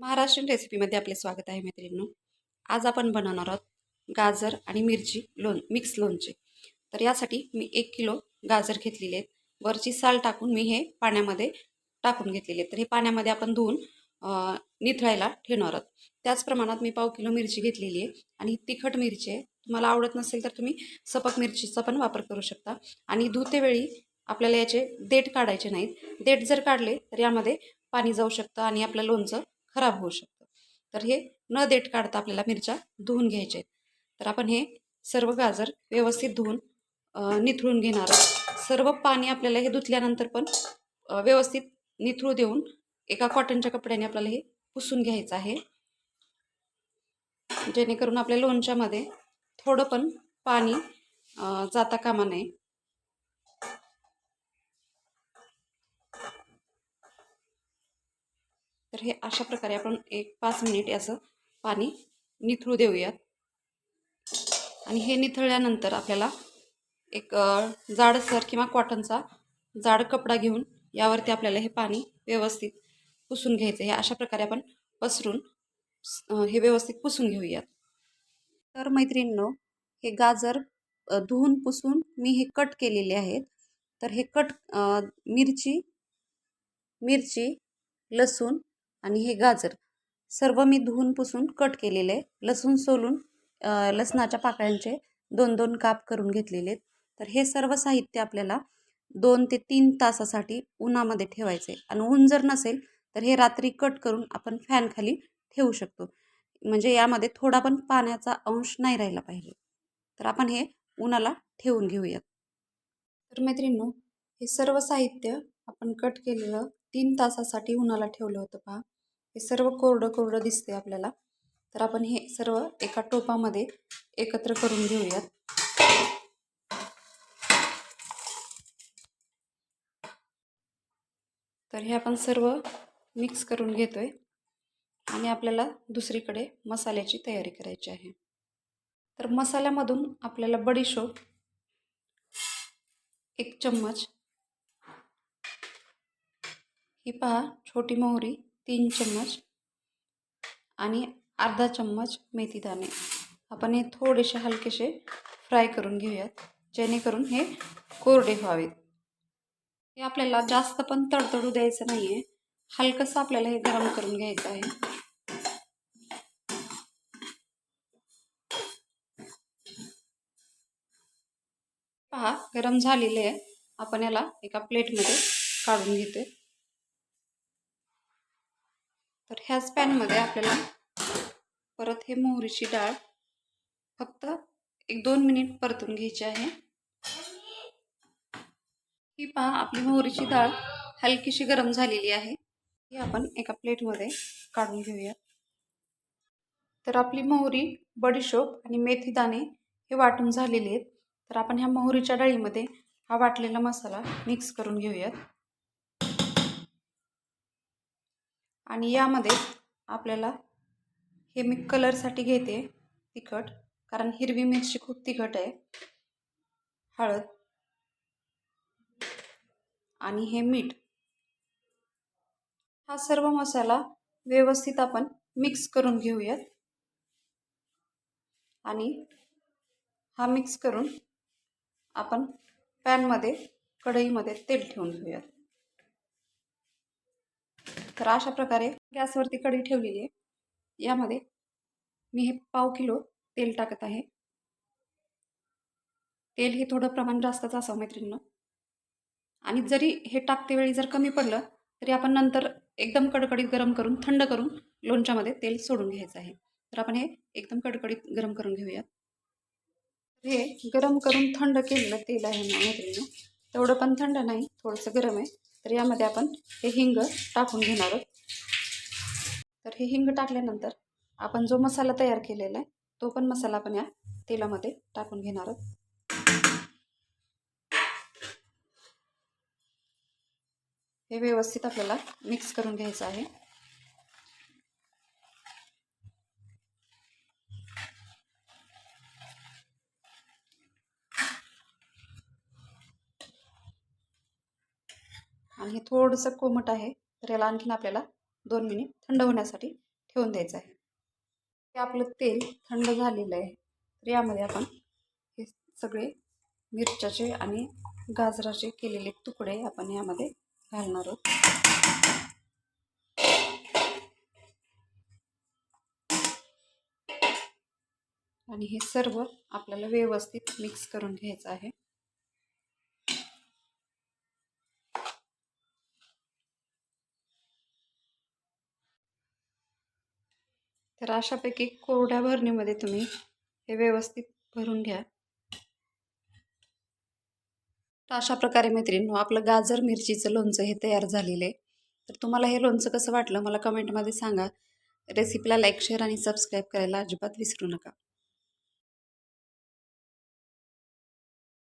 महाराष्ट्रीयन रेसिपीमध्ये आपले स्वागत आहे मैत्रिणींनो. आज आपण बनवणार आहोत गाजर आणि मिरची लोण मिक्स लोणचे. तर यासाठी मी एक किलो गाजर घेतलेले आहेत. वरची साल टाकून मी हे पाण्यामध्ये टाकून घेतलेले आहेत. तर हे पाण्यामध्ये आपण धुवून निथळायला ठेवणार आहोत. त्याच प्रमाणात मी पाव किलो मिरची घेतलेली आहे आणि तिखट मिरची आहे. तुम्हाला आवडत नसेल तर तुम्ही सपक मिरचीचा पण वापर करू शकता. आणि धुतेवेळी आपल्याला याचे देठ काढायचे नाहीत. देठ जर काढले तर यामध्ये पाणी जाऊ शकतं आणि आपलं लोणचं खराब होऊ शकतं. तर हे न देठ काढता आपल्याला मिरच्या धुवून घ्यायच्या आहेत. तर आपण हे सर्व गाजर व्यवस्थित धुवून निथळून घेणार आहोत. सर्व पाणी आपल्याला हे धुतल्यानंतर पण व्यवस्थित निथळू देऊन एका कॉटनच्या कपड्याने आपल्याला हे पुसून घ्यायचं आहे. जेणेकरून आपल्या लोणच्यामध्ये थोडं पण पाणी जाता कामा नये. तर हे अशा प्रकारे आपण एक पाच मिनिट याचं पाणी निथळू देऊयात. आणि हे निथळल्यानंतर आपल्याला एक जाडसर किंवा कॉटनचा जाड कपडा घेऊन यावरती आपल्याला हे पाणी व्यवस्थित पुसून घ्यायचं. हे अशा प्रकारे आपण पसरून हे व्यवस्थित पुसून घेऊयात. तर मैत्रिणींनो हे गाजर धुवून पुसून मी हे कट केलेले आहेत. तर हे कट मिरची मिरची लसूण आणि हे गाजर. सर्व मी धुवून पुसून कट केलेले. आहे लसूण सोलून लसणाच्या पाकळ्यांचे दोन दोन काप करून घेतलेले. आहेत तर हे सर्व साहित्य आपल्याला दोन ते तीन तासासाठी उन्हामध्ये ठेवायचे. आणि ऊन जर नसेल तर हे रात्री कट करून आपण फॅनखाली ठेवू शकतो. म्हणजे यामध्ये थोडा पण पाण्याचा अंश नाही राहिला पाहिजे. तर आपण हे उन्हाला ठेवून घेऊयात. तर मैत्रिणी हे सर्व साहित्य आपण कट केलेलं तीन तासासाठी उन्हाला ठेवलं होतं पहा. हे सर्व कोरडं कोरडं दिसते आपल्याला. तर आपण हे सर्व एका टोपामध्ये एकत्र करून घेऊयात. तर हे आपण सर्व मिक्स करून घेतोय. आणि आपल्याला दुसरीकडे मसाल्याची तयारी करायची आहे. तर मसाल्यामधून आपल्याला बडीशोप एक चम्मच ही पहा छोटी मोहरी तीन चम्मच आणि अर्धा चम्मच मेथी दाणे. आपण हे थोडेसे हलकेसे फ्राय करून घेऊयात जेणेकरून हे कोरडे व्हावेत. हे आपल्याला जास्त पण तडतडू द्यायचं नाही आहे हलकंसं आपल्याला हे गरम करून घ्यायचं आहे. पहा गरम झालेले आहे. आपण याला एका प्लेटमध्ये काढून घेतोय. तर ह्याच पॅनमध्ये आपल्याला परत हे मोहरीची डाळ फक्त एक दोन मिनिट परतून घ्यायची आहे. ही पहा आपली मोहरीची डाळ हलकीशी गरम झालेली आहे. ही आपण एका प्लेटमध्ये काढून घेऊया. तर आपली मोहरी बडीशोप आणि मेथी दाणे हे वाटून झालेले आहेत. तर आपण ह्या मोहरीच्या डाळीमध्ये हा वाटलेला मसाला मिक्स करून घेऊयात. आणि यामध्ये आपल्याला हे मी कलरसाठी घेते तिखट कारण हिरवी मिरची खूप तिखट आहे. हळद आणि हे मीठ. हा सर्व मसाला व्यवस्थित आपण मिक्स करून घेऊयात. आणि हा मिक्स करून आपण पॅनमध्ये कढईमध्ये तेल ठेवून घेऊयात. तर अशा प्रकारे गॅसवरती कढी ठेवलेली आहे. यामध्ये मी हे पाव किलो तेल टाकत आहे. तेल हे थोडं प्रमाण जास्तच असावं मैत्रिणीनं. आणि जरी हे टाकते वेळी जर कमी पडलं तरी आपण नंतर एकदम कडकडीत गरम करून थंड करून लोणच्यामध्ये तेल सोडून घ्यायचं आहे. तर आपण हे एकदम कडकडीत गरम करून घेऊयात. हे गरम करून थंड केलेलं तेल आहे ना मैत्रिणीनं. तेवढं पण थंड नाही थोडंसं गरम आहे. तर यामध्ये आपण हे हिंग टाकून घेणार आहोत. तर हे हिंग टाकल्यानंतर आपण जो मसाला तयार केलेला आहे तो पण मसाला आपण या तेलामध्ये टाकून घेणार आहोत. हे व्यवस्थित आपल्याला मिक्स करून घ्यायचं आहे. आणि हे थोडंसं कोमट आहे तर याला आणखीन आपल्याला दोन मिनिट थंड होण्यासाठी ठेवून द्यायचं आहे. हे आपलं तेल थंड झालेलं आहे तर यामध्ये आपण हे सगळे मिरच्याचे आणि गाजराचे केलेले तुकडे आपण यामध्ये घालणार आहोत. आणि हे सर्व आपल्याला व्यवस्थित मिक्स करून घ्यायचं आहे. तर अशापैकी कोरड्या भरणीमध्ये तुम्ही हे व्यवस्थित भरून घ्या. तर अशा प्रकारे मैत्रिणी आपलं गाजर मिरचीचं लोणचं हे तयार झालेलं आहे. तर तुम्हाला हे लोणचं कसं वाटलं मला कमेंटमध्ये सांगा. रेसिपीला लाईक शेअर आणि सबस्क्राईब करायला अजिबात विसरू नका.